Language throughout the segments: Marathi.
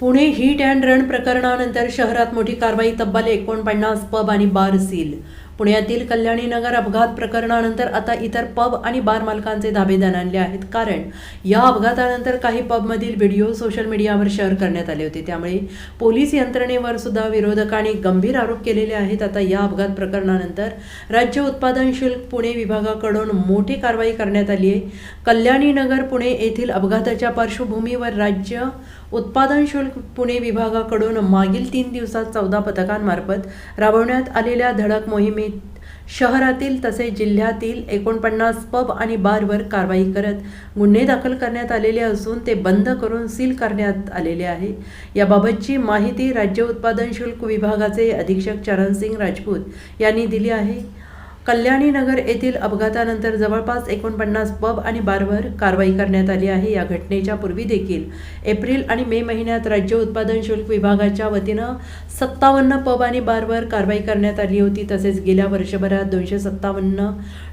पुणे हिट अँड रन प्रकरणानंतर शहरात मोठी कारवाई तब्बल एकोणपन्नास पब आणि बार सील पुण्यातील कल्याणी नगर अपघात प्रकरणानंतर आता इतर पब आणि बार मालकांचे धाबे दणाणले आहेत. कारण या अपघातानंतर काही पबमधील व्हिडिओ सोशल मीडियावर शेअर करण्यात आले होते. त्यामुळे पोलीस यंत्रणेवर सुद्धा विरोधकांनी गंभीर आरोप केलेले आहेत. आता या अपघात प्रकरणानंतर राज्य उत्पादन शुल्क पुणे विभागाकडून मोठी कारवाई करण्यात आली आहे. कल्याणी नगर पुणे येथील अपघाताच्या पार्श्वभूमीवर राज्य उत्पादन शुल्क पुणे विभागाकडून मागील तीन दिवसात चौदा पथकांमार्फत राबवण्यात आलेल्या धडक मोहिमे शहरातील तसेच जिल्ह्यातील एकोणपन्नास पब आणि बारवर कारवाई करत गुन्हे दाखल करण्यात आलेले असून ते बंद करून सील करण्यात आलेले आहे. याबाबतची माहिती राज्य उत्पादन शुल्क विभागाचे अधीक्षक चरणसिंग राजपूत यांनी दिली आहे. कल्याणी नगर येथील अपघातानंतर जवळपास एकोणपन्नास पब आणि बारवर कारवाई करण्यात आली आहे. या घटनेच्या पूर्वी देखील एप्रिल आणि मे महिन्यात राज्य उत्पादन शुल्क विभागाच्या वतीनं सत्तावन्न पब आणि बारवर कारवाई करण्यात आली होती. तसेच गेल्या वर्षभरात दोनशे सत्तावन्न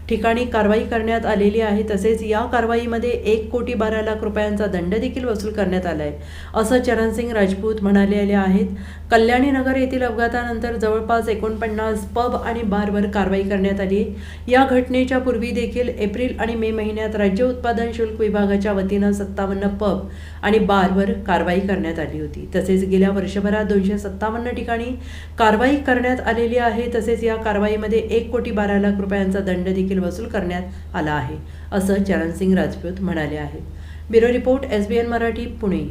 ठिकाणी कारवाई करण्यात आलेली आहे. तसेच या कारवाईमध्ये एक कोटी बारा लाख रुपयांचा दंड देखील वसूल करण्यात आला आहे असं चरणसिंग राजपूत म्हणालेले आहेत. कल्याणी नगर येथील अपघातानंतर जवळपास एकोणपन्नास पब आणि बारवर कारवाई करण्यात आली. या घटनेच्या पूर्वी देखील एप्रिल आणि मे महिन्यात राज्य उत्पादन शुल्क विभागाच्या वतीनं सत्तावन्न पब आणि बारवर कारवाई करण्यात आली होती. तसेच गेल्या वर्षभरात दोनशे सत्तावन्न ठिकाणी कारवाई करण्यात आलेली आहे. तसेच या कारवाईमध्ये एक कोटी बारा लाख रुपयांचा दंड देखील वसूल करण्यात आला आहे असं चरणसिंग राजपूत म्हणाले आहेत. Bureau report S B N Marathi Pune.